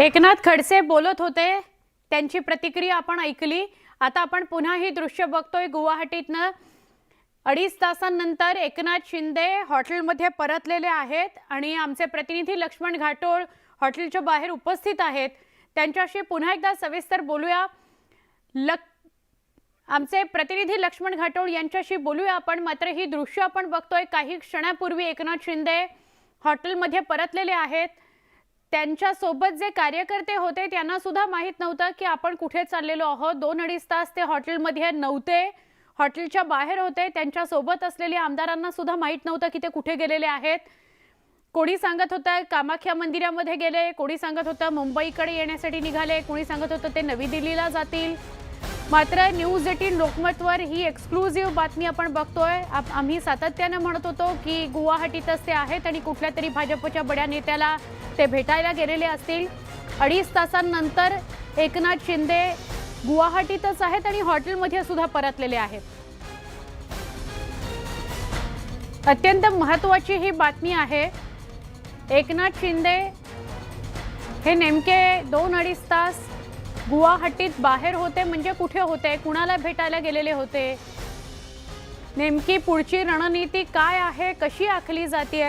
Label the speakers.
Speaker 1: एकनाथ खडसे बोलत होते. त्यांची प्रतिक्रिया आपण ऐकली. आता आपण पुन्हा ही दृश्य बघतोय गुवाहाटीतनं. अडीच तासांनंतर एकनाथ शिंदे हॉटेलमध्ये परतलेले आहेत आणि आमचे प्रतिनिधी लक्ष्मण घाटोळ हॉटेलच्या बाहेर उपस्थित आहेत. त्यांच्याशी पुन्हा एकदा सविस्तर बोलूया. लक आमचे प्रतिनिधी लक्ष्मण घाटोळ यांच्याशी बोलूया आपण. मात्र ही दृश्य आपण बघतोय. काही क्षणापूर्वी एकनाथ शिंदे हॉटेलमध्ये परतलेले आहेत. त्यांच्यासोबत जे कार्यकर्ते होते त्यांना सुद्धा माहीत नव्हतं की आपण कुठे चाललेलो आहोत. दोन अडीच तास ते हॉटेलमध्ये नव्हते. हॉटेलच्या बाहेर होते. त्यांच्यासोबत असलेल्या आमदारांना सुद्धा माहीत नव्हतं की ते कुठे गेलेले आहेत. कोणी सांगत होतं कामाख्या मंदिरामध्ये गेले. कोणी सांगत होतं मुंबईकडे येण्यासाठी निघाले. कोणी सांगत होतं ते नवी दिल्लीला जातील. मात्र न्यूज एटीन लोकमतवर ही एक्सक्लुझिव्ह बातमी आपण बघतोय. आप- आम्ही सातत्यानं म्हणत होतो की गुवाहाटीतच ते आहेत आणि कुठल्या तरी भाजपच्या बड्या नेत्याला ते भेटायला गेलेले असतील. अडीच तासांनंतर एकनाथ शिंदे गुवाहाटीतच आहेत आणि हॉटेलमध्ये सुद्धा परतलेले आहेत. अत्यंत महत्वाची ही बातमी आहे. एकनाथ शिंदे हे नेमके दोन अडीच तास गुवाहाटीत बाहेर होते म्हणजे कुठे होते? कुणाला भेटायला गेलेले होते? नेमकी पुढची रणनीती काय आहे? कशी आखली जाते